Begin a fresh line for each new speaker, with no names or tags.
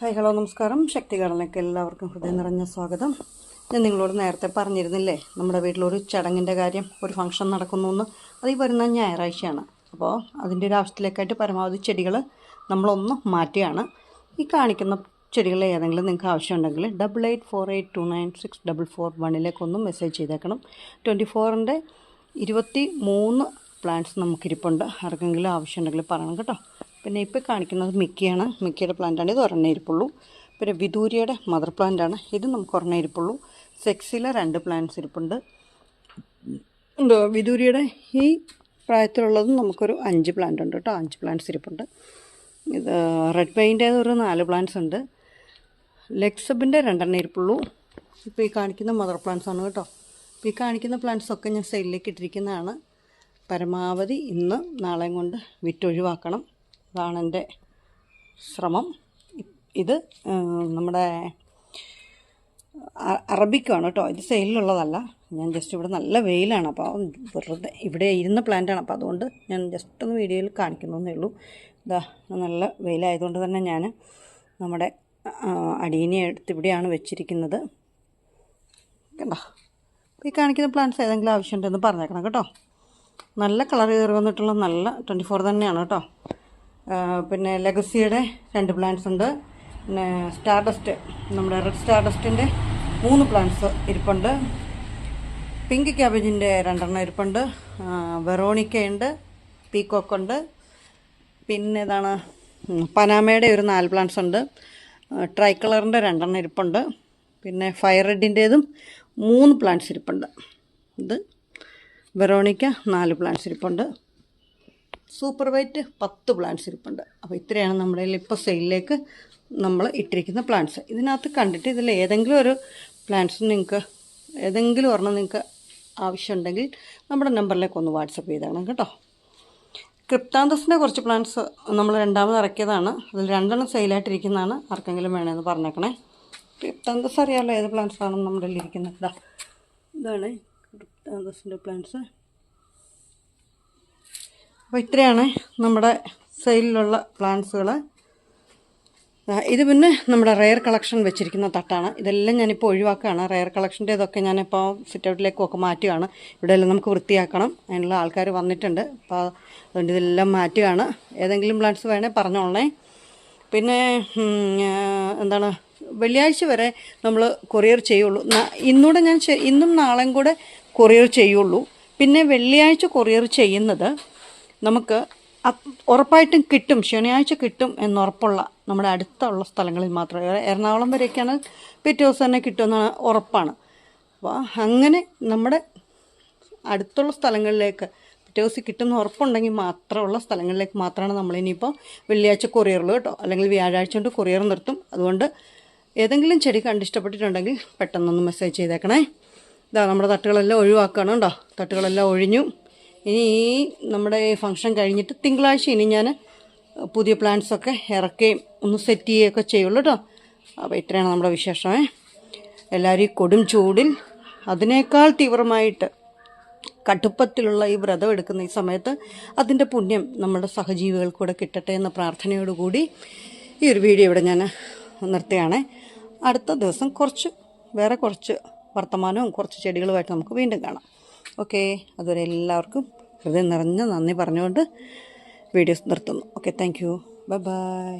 Hi hello നമസ്കാരം. ശക്തി കടലിലേക്ക് എല്ലാവർക്കും ഹൃദയം നിറഞ്ഞ സ്വാഗതം. ഞാൻ നിങ്ങളോട് നേരത്തെ പറഞ്ഞിരുന്നില്ലേ നമ്മുടെ വീട്ടിലൊരു ചടങ്ങിന്റെ കാര്യം ഒരു ഫംഗ്ഷൻ നടക്കുന്നു എന്ന് അത് ഈ വരുന്ന ഞായറാഴ്ചയാണ്. അപ്പോൾ അതിന്റെ ഒരു ആവശ്യത്തിലേക്കായിട്ട് പരമാവധി ചെടികൾ നമ്മളൊന്ന് മാറ്റിയാണ് ഈ കാണിക്കുന്ന ചെടികൾ ഏതെങ്കിലും നിങ്ങൾക്ക് ആവശ്യമുണ്ടെങ്കിൽ double eight four eight two nine six double four വണ്ണിലേക്കൊന്ന് message ചെയ്തേക്കണം. ട്വന്റി ഫോറിന്റെ ഇരുപത്തി മൂന്ന് പ്ലാന്റ്സ് നമുക്കിരിപ്പുണ്ട്. ആർക്കെങ്കിലും ആവശ്യമുണ്ടെങ്കിൽ പറയണം കേട്ടോ. പിന്നെ ഇപ്പോൾ കാണിക്കുന്നത് മിക്കിയാണ്. മിക്കിയുടെ പ്ലാന്റാണ് ഇത് ഒരെണ്ണേ ഇരിപ്പുള്ളൂ. പിന്നെ വിദൂരിയുടെ മദർ പ്ലാന്റാണ് ഇത് നമുക്ക് ഒരെണ്ണേ ഇരിപ്പുള്ളൂ. സെക്സിലെ രണ്ട് പ്ലാന്റ്സ് ഇരിപ്പുണ്ട്. എന്തോ വിദൂരിയുടെ ഈ പ്രായത്തിലുള്ളതും നമുക്കൊരു അഞ്ച് പ്ലാന്റ് ഉണ്ട് കേട്ടോ. അഞ്ച് പ്ലാന്റ്സ് ഇരിപ്പുണ്ട്. ഇത് റെഡ് പെയിന്റേത് ഒരു നാല് പ്ലാന്റ്സ് ഉണ്ട്. ലെക്സബിന്റെ രണ്ടെണ്ണം ഇരിപ്പുള്ളൂ. ഇപ്പോൾ ഈ കാണിക്കുന്ന മദർ പ്ലാന്റ്സ് ആണ് കേട്ടോ. ഇപ്പോൾ ഈ കാണിക്കുന്ന പ്ലാന്റ്സ് ഒക്കെ ഞാൻ സൈഡിലേക്ക് ഇട്ടിരിക്കുന്നതാണ്. പരമാവധി ഇന്ന് നാളെയും കൊണ്ട് വിറ്റൊഴിവാക്കണം. അതാണ് എന്റെ ശ്രമം. ഇത് നമ്മുടെ അറബിക്കാണ് കേട്ടോ. ഇത് സെയിലിലുള്ളതല്ല. ഞാൻ ജസ്റ്റ് ഇവിടെ നല്ല വെയിലാണ്. അപ്പോൾ വെറുതെ ഇവിടെ ഇരുന്ന പ്ലാന്റാണ് അപ്പോൾ അതുകൊണ്ട് ഞാൻ ജസ്റ്റ് ഒന്ന് വീഡിയോയിൽ കാണിക്കുന്നതേ ഉള്ളൂ. ഇതാ നല്ല വെയിലായതുകൊണ്ട് തന്നെ ഞാൻ നമ്മുടെ അടീനെ എടുത്ത് ഇവിടെയാണ് വെച്ചിരിക്കുന്നത്. കണ്ടോ? ഈ കാണിക്കുന്ന പ്ലാന്റ്സ് ഏതെങ്കിലും ആവശ്യമുണ്ടെന്ന് പറഞ്ഞേക്കണം കേട്ടോ. നല്ല കളർ കയറി വന്നിട്ടുള്ള നല്ല ട്വന്റി ഫോർ തന്നെയാണ് കേട്ടോ. പിന്നെ ലെഗസിയുടെ രണ്ട് പ്ലാന്റ്സ് ഉണ്ട്. പിന്നെ സ്റ്റാർഡസ്റ്റ് നമ്മുടെ റെഡ് സ്റ്റാർഡസ്റ്റിന്റെ മൂന്ന് പ്ലാന്റ്സ് ഇരിപ്പുണ്ട്. പിങ്ക് ക്യാബേജിന്റെ രണ്ടെണ്ണം ഇരിപ്പുണ്ട്. വെറോണിക്കയുണ്ട് പീക്കോക്ക് ഉണ്ട് പിന്നെ ഇതാണ് പനാമയുടെ ഒരു നാല് പ്ലാന്റ്സ് ഉണ്ട്. ട്രൈ കളറിന്റെ രണ്ടെണ്ണം ഇരിപ്പുണ്ട്. പിന്നെ ഫയർ റെഡിന്റേതും മൂന്ന് പ്ലാന്റ്സ് ഇരിപ്പുണ്ട്. ഇത് വെറോണിക്ക നാല് പ്ലാന്റ്സ് ഇരിപ്പുണ്ട്. സൂപ്പർ വൈറ്റ് പത്ത് പ്ലാന്റ്സ് ഇരിപ്പുണ്ട്. അപ്പോൾ ഇത്രയാണ് നമ്മുടെ ഇപ്പോൾ സെയിലിലേക്ക് നമ്മൾ ഇട്ടിരിക്കുന്ന പ്ലാന്റ്സ്. ഇതിനകത്ത് കണ്ടിട്ട് ഇതിൽ ഏതെങ്കിലും ഒരു പ്ലാന്റ്സ് നിങ്ങൾക്ക് ഏതെങ്കിലും ഒരെണ്ണം നിങ്ങൾക്ക് ആവശ്യമുണ്ടെങ്കിൽ നമ്മുടെ നമ്പറിലേക്ക് ഒന്ന് വാട്സപ്പ് ചെയ്തേക്കണം കേട്ടോ. ക്രിപ്താന്തസിന്റെ കുറച്ച് പ്ലാന്റ്സ് നമ്മൾ രണ്ടാമത് ഇറക്കിയതാണ്. അതിൽ രണ്ടെണ്ണം സെയിലായിട്ടിരിക്കുന്നതാണ്. ആർക്കെങ്കിലും വേണമെന്ന് പറഞ്ഞേക്കണേ. ക്രിപ്താന്തസ് അറിയാമല്ലോ ഏത് പ്ലാന്റ്സ് ആണെന്ന് നമ്മുടെ ഇരിക്കുന്നത് ഇതാണ് ക്രിപ്താന്തസിന്റെ പ്ലാന്റ്സ്. അപ്പോൾ ഇത്രയാണ് നമ്മുടെ സെയിലിലുള്ള പ്ലാന്റ്സുകൾ ഇത് പിന്നെ നമ്മുടെ റെയർ കളക്ഷൻ വെച്ചിരിക്കുന്ന തട്ടാണ്. ഇതെല്ലാം ഞാനിപ്പോൾ ഒഴിവാക്കുകയാണ്. റെയർ കളക്ഷന്റെ ഇതൊക്കെ ഞാനിപ്പോൾ സിറ്റ് ഔട്ടിലേക്കും ഒക്കെ മാറ്റുകയാണ്. ഇവിടെ എല്ലാം നമുക്ക് വൃത്തിയാക്കണം. അതിനുള്ള ആൾക്കാർ വന്നിട്ടുണ്ട്. അപ്പോൾ അതുകൊണ്ട് ഇതെല്ലാം മാറ്റുകയാണ്. ഏതെങ്കിലും പ്ലാന്റ്സ് വേണേൽ പറഞ്ഞോളണേ. പിന്നെ എന്താണ് വെള്ളിയാഴ്ച വരെ നമ്മൾ കൊറിയർ ചെയ്യുള്ളൂ. ഇന്നൂടെ ഞാൻ ഇന്നും നാളെയും കൂടെ കൊറിയർ ചെയ്യുള്ളൂ. പിന്നെ വെള്ളിയാഴ്ച കൊറിയർ ചെയ്യുന്നത് നമുക്ക് ഉറപ്പായിട്ടും കിട്ടും ശനിയാഴ്ച കിട്ടും എന്നുറപ്പുള്ള നമ്മുടെ അടുത്തുള്ള സ്ഥലങ്ങളിൽ മാത്രമേ എറണാകുളം വരെയൊക്കെയാണ് പിറ്റേ ദിവസം തന്നെ കിട്ടുമെന്നാണ് ഉറപ്പാണ്. അപ്പോൾ അങ്ങനെ നമ്മുടെ അടുത്തുള്ള സ്ഥലങ്ങളിലേക്ക് പിറ്റേ ദിവസം കിട്ടുന്ന ഉറപ്പുണ്ടെങ്കിൽ മാത്രമുള്ള സ്ഥലങ്ങളിലേക്ക് മാത്രമാണ് നമ്മളിനിയിപ്പോൾ വെള്ളിയാഴ്ച കൊറിയറിൽ കേട്ടോ. അല്ലെങ്കിൽ വ്യാഴാഴ്ച കൊണ്ട് കൊറിയർ നിർത്തും. അതുകൊണ്ട് ഏതെങ്കിലും ചെടി കണ്ടിഷ്ടപ്പെട്ടിട്ടുണ്ടെങ്കിൽ പെട്ടെന്നൊന്ന് മെസ്സേജ് ചെയ്തേക്കണേ. ഇതാ നമ്മുടെ തട്ടുകളെല്ലാം ഒഴിവാക്കണം കേട്ടോ. തട്ടുകളെല്ലാം ഒഴിഞ്ഞു. ഇനി ഈ നമ്മുടെ ഈ ഫംഗ്ഷൻ കഴിഞ്ഞിട്ട് തിങ്കളാഴ്ച ഇനി ഞാൻ പുതിയ പ്ലാന്റ്സൊക്കെ ഇറക്കുകയും ഒന്ന് സെറ്റ് ചെയ്യുകയൊക്കെ ചെയ്യുള്ളൂ കേട്ടോ അപ്പോൾ ഇത്രയാണ് നമ്മുടെ വിശേഷമേ എല്ലാവരും ഈ കൊടും ചൂടിൽ അതിനേക്കാൾ തീവ്രമായിട്ട് കടുപ്പത്തിലുള്ള ഈ വ്രതം എടുക്കുന്ന ഈ സമയത്ത് അതിന്റെ പുണ്യം നമ്മുടെ സഹജീവികൾക്കൂടെ കിട്ടട്ടെ എന്ന പ്രാർത്ഥനയോടുകൂടി ഈ ഒരു വീഡിയോ ഇവിടെ ഞാൻ നിർത്തുകയാണ്. അടുത്ത ദിവസം കുറച്ച് വേറെ കുറച്ച് വർത്തമാനവും കുറച്ച് ചെടികളുമായിട്ട് നമുക്ക് വീണ്ടും കാണാം. ഓക്കെ അതുവരെ എല്ലാവർക്കും ഹൃദയം നിറഞ്ഞ നന്ദി പറഞ്ഞുകൊണ്ട് വീഡിയോസ് നിർത്തുന്നു. Okay thank you. Bye bye.